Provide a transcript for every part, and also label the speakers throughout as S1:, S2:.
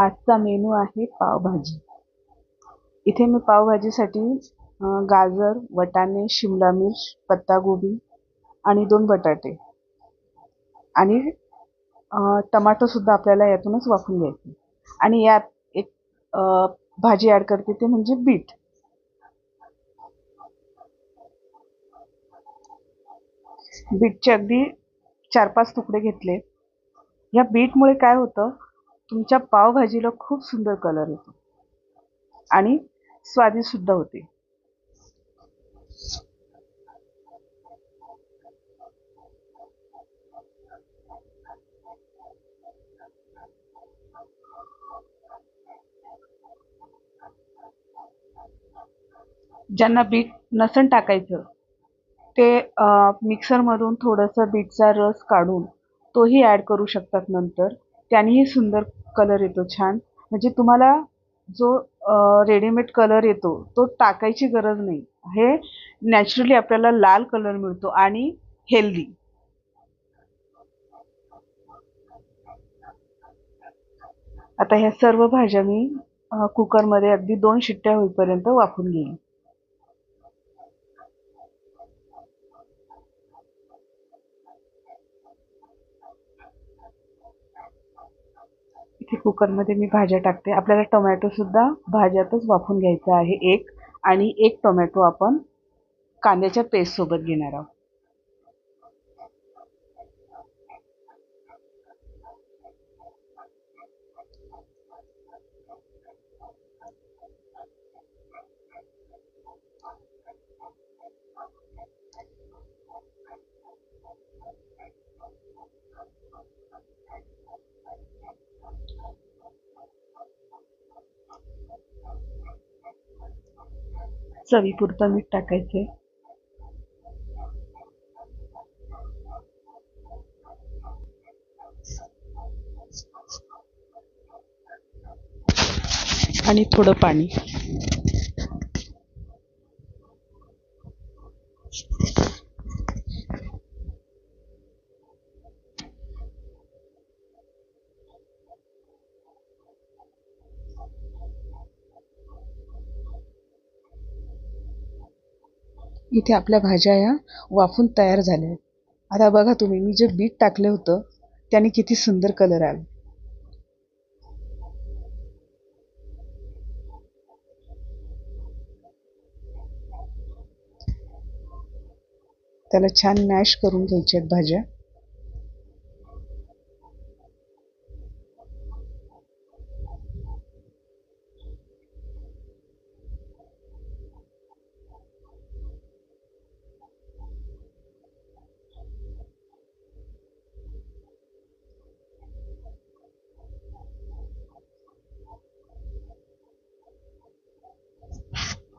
S1: आजचा मेनू आहे पावभाजी. इथे मी पावभाजीसाठी गाजर वटाणे शिमला मिर्च पत्तागोबी आणि दोन बटाटे आणि टमाटोसुद्धा टमाटो सुद्धा आपल्याला यातूनच वापरून घ्यायचे. आणि यात एक भाजी ॲड करते ते म्हणजे बीट. बीटचे अगदी चार पाच तुकडे घेतले. या बीटमुळे काय होतं? तुमच्या पावभाजीला खूप सुंदर कलर येतो. आणि स्वादिष्ट सुद्धा होते. ज्यांना बीट नसन टाकायचं ते मिक्सरमधून थोडंसं बीटचा रस काढून तोही ॲड करू शकतात नंतर. त्यानेही सुंदर कलर येतो छान. म्हणजे तुम्हाला जो रेडीमेड कलर येतो तो टाकायची गरज नाही. हे नॅचरली आपल्याला लाल कलर मिळतो आणि हेल्दी आता ह्या सर्व भाज्या मी कुकरमध्ये अगदी दोन शिट्ट्या होईपर्यंत वाफून घेईन. इथे कुकरमध्ये मी भाज्या टाकते. आपल्याला टोमॅटोसुद्धा भाज्यातच वाफून घ्यायचा आहे एक. आणि एक टोमॅटो आपण कांद्याच्या पेस्ट सोबत घेणार आहोत. चवीपुरतं मीठ टाकायचे आणि थोडं पाणी. इथे आपल्या भाज्या या वाफून तयार झाल्या आहेत. आता बघा तुम्ही मी जे बीट टाकलं होतं त्याने किती सुंदर कलर आला त्याला छान मॅश करून घ्यायच्या आहेत भाज्या.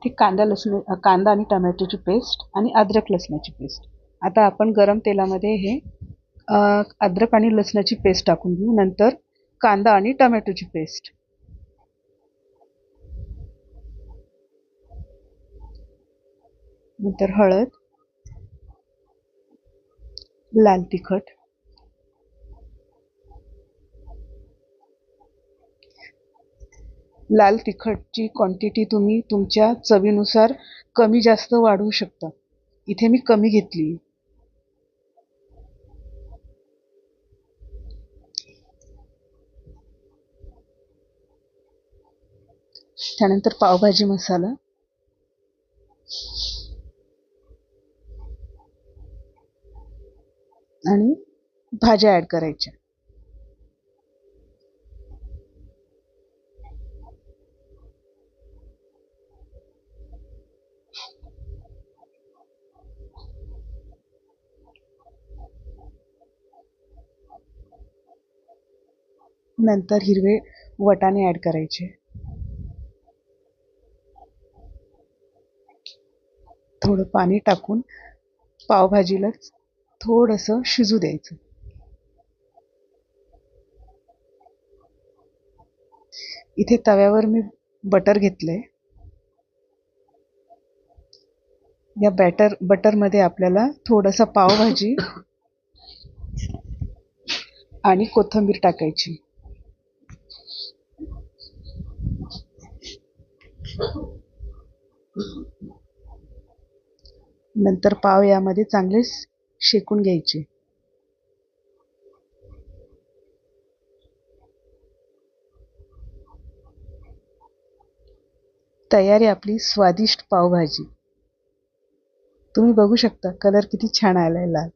S1: ती कांदा लसूण कांदा आणि टमॅटोची पेस्ट आणि अद्रक लसणाची पेस्ट. आता आपण गरम तेलामध्ये हे अद्रक आणि लसणाची पेस्ट टाकून घेऊ. नंतर कांदा आणि टमॅटोची पेस्ट. नंतर हळद लाल तिखट लाल तिखटची क्वांटिटी तुम्ही तुमच्या चवीनुसार कमी जास्त वाढवू शकता. इथे मी कमी घेतली. त्यानंतर पावभाजी मसाला. आणि भाज्या ॲड करायच्या. नंतर हिरवे वटाणे ॲड करायचे. थोडं पाणी टाकून पावभाजीला थोडंसं शिजू द्यायचं. इथे तव्यावर मी बटर घेतलंय. या बॅटर बटरमध्ये आपल्याला थोडासा पावभाजी आणि कोथिंबीर टाकायची. नंतर पाव यामध्ये चांगले शेकून घ्यायचे. तयारी आपली स्वादिष्ट पावभाजी. तुम्ही बघू शकता कलर किती छान आलाय लाल.